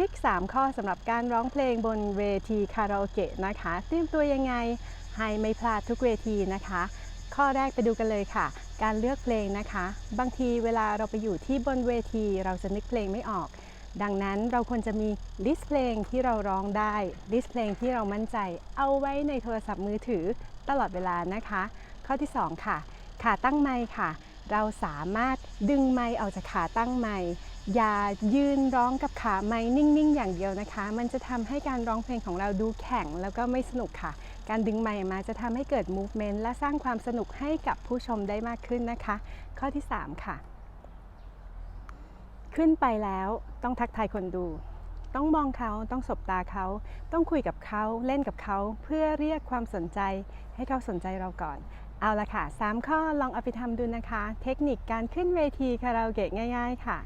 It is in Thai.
พิก3 ข้อสำหรับการร้องเพลงบนเวทีคาราโอเกะนะคะเตรียมตัวยังไงให้ไม่พลาดทุกเวทีนะคะ ข้อแรกไปดูกันเลยค่ะ การเลือกเพลงนะคะ บางทีเวลาเราไปอยู่ที่บนเวทีเราจะนึกเพลงไม่ออก ดังนั้นเราควรจะมีลิสต์เพลงที่เราร้องได้ลิสต์เพลงที่เรามั่นใจ เอาไว้ในโทรศัพท์มือถือตลอดเวลานะคะ ข้อที่ 2 ค่ะขาตั้งไมค์ค่ะ เราสามารถดึงไมค์ออกจากขาตั้งไมค์อย่ายืนร้องกับขาไมค์นิ่งๆ อย่างเดียวนะคะ มันจะทำให้การร้องเพลงของเราดูแข็งแล้วก็ไม่สนุกค่ะ การดึงไมค์มาจะทำให้เกิด movement และสร้างความสนุกให้กับผู้ชมได้มากขึ้นนะคะ ข้อที่ 3 ค่ะ ขึ้นไปแล้วต้องทักทายคนดูต้องมองเขาต้องสบตาเขา ต้องคุยกับเขาเล่นกับเขาเพื่อเรียกความสนใจ ให้เขาสนใจเราก่อน เอาละค่ะ 3 ข้อลองเอาไปทำดูนะคะ เทคนิคการขึ้นเวทีคาราโอเกะง่าย ๆ ค่ะ